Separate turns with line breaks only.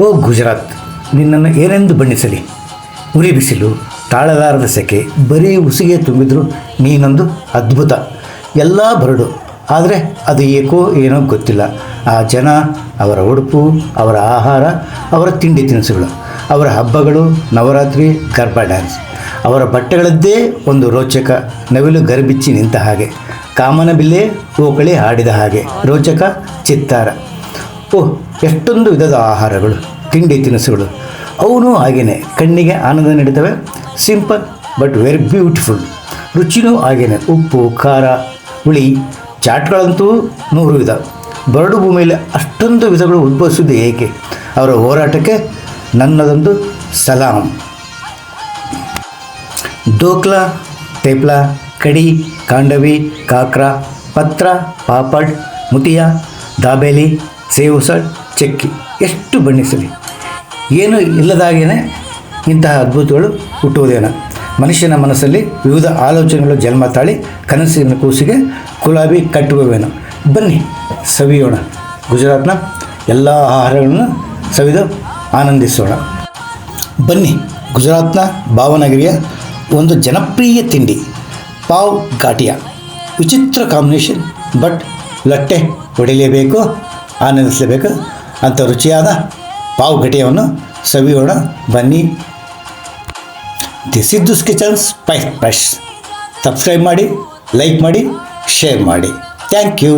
ಓ ಗುಜರಾತ್, ನಿನ್ನನ್ನು ಏನೆಂದು ಬಣ್ಣಿಸಲಿ? ಉರಿ ಬಿಸಿಲು, ತಾಳಲಾರದ ಸೆಕೆ, ಬರೀ ಉಸಿಗೆ ತುಂಬಿದ್ರು ನೀನೊಂದು ಅದ್ಭುತ. ಎಲ್ಲ ಬರಡು, ಆದರೆ ಅದು ಏಕೋ ಏನೋ ಗೊತ್ತಿಲ್ಲ. ಆ ಜನ, ಅವರ ಉಡುಪು, ಅವರ ಆಹಾರ, ಅವರ ತಿಂಡಿ ತಿನಿಸುಗಳು, ಅವರ ಹಬ್ಬಗಳು, ನವರಾತ್ರಿ ಗರ್ಭಾ ಡ್ಯಾನ್ಸ್. ಅವರ ಬಟ್ಟೆಗಳದ್ದೇ ಒಂದು ರೋಚಕ, ನವಿಲು ಗರ್ಬಿಚ್ಚಿ ನಿಂತ ಹಾಗೆ. ಕಾಮನಬಿಲ್ಲೆ ಓಕಳಿ ಹಾಡಿದ ಹಾಗೆ. ರೋಚಕ, ಚಿತ್ತಾರ. ಓಹ್ ಎಷ್ಟೊಂದು ವಿಧದ ಆಹಾರಗಳು, ತಿಂಡಿ ತಿನಿಸುಗಳು. ಅವನು ಹಾಗೇನೆ, ಕಣ್ಣಿಗೆ ಆನಂದ ನೀಡುತ್ತವೆ, ಸಿಂಪಲ್ ಬಟ್ ವೆರಿ ಬ್ಯೂಟಿಫುಲ್. ರುಚಿನೂ ಹಾಗೇನೆ, ಉಪ್ಪು, ಖಾರ, ಹುಳಿ, ಚಾಟ್ಗಳಂತೂ ನೂರು ವಿಧ. ಬರಡು ಭೂಮಿಯಲ್ಲಿ ಅಷ್ಟೊಂದು ವಿಧಗಳು ಉದ್ಭವಿಸುವುದು ಏಕೆ? ಅವರ ಹೋರಾಟಕ್ಕೆ ನನ್ನದೊಂದು ಸಲಾಂ. ಡೋಕ್ಲಾ ಟೇಪ್ಲಾ ಕಡಿ, ಕಾಂಡವಿ, ಕಾಕ್ರಾ, ಪತ್ರ, ಪಾಪಡ್, ಮುತಿಯಾ, ದಾಬೇಲಿ ಸೇವುಸಳ್ ಚಕ್ಕಿ. ಎಷ್ಟು ಬಣ್ಣಿಸಲಿ. ಏನು ಇಲ್ಲದಾಗೇನೆ ಇಂತಹ ಅದ್ಭುತಗಳು ಹುಟ್ಟುವುದೇನೋ. ಮನುಷ್ಯನ ಮನಸ್ಸಲ್ಲಿ ವಿವಿಧ ಆಲೋಚನೆಗಳು ಜನ್ಮ ತಾಳಿ ಕನಸಿನ ಕೂಸಿಗೆ ಗುಲಾಬಿ ಕಟ್ಟುವವೇನೋ. ಬನ್ನಿ, ಸವಿಯೋಣ. ಗುಜರಾತ್ನ ಎಲ್ಲ ಆಹಾರಗಳನ್ನು ಸವಿದು ಆನಂದಿಸೋಣ. ಬನ್ನಿ, ಗುಜರಾತ್ನ ಭಾವನಗರಿಯ ಒಂದು ಜನಪ್ರಿಯ ತಿಂಡಿ, ಪಾವ್ ಘಾಟಿಯ. ವಿಚಿತ್ರ ಕಾಂಬಿನೇಷನ್ ಬಟ್ ಲಟ್ಟೆ ಹೊಡಿಲೇಬೇಕು ಆನಂದಿಸಲೇಬೇಕು. ಅಂಥ ರುಚಿಯಾದ ಪಾವು ಘಟಿಯವನ್ನು ಸವಿಯೋಣ. ಬನ್ನಿ. ದಿಸ್ ಇದ್ದೂಸ್ ಕಿಚನ್ ಸ್ಪೈಸ್ ಫ್ರೆಶ್ ಸಬ್ಸ್ಕ್ರೈಬ್ ಮಾಡಿ ಲೈಕ್ ಮಾಡಿ ಶೇರ್ ಮಾಡಿ. Thank you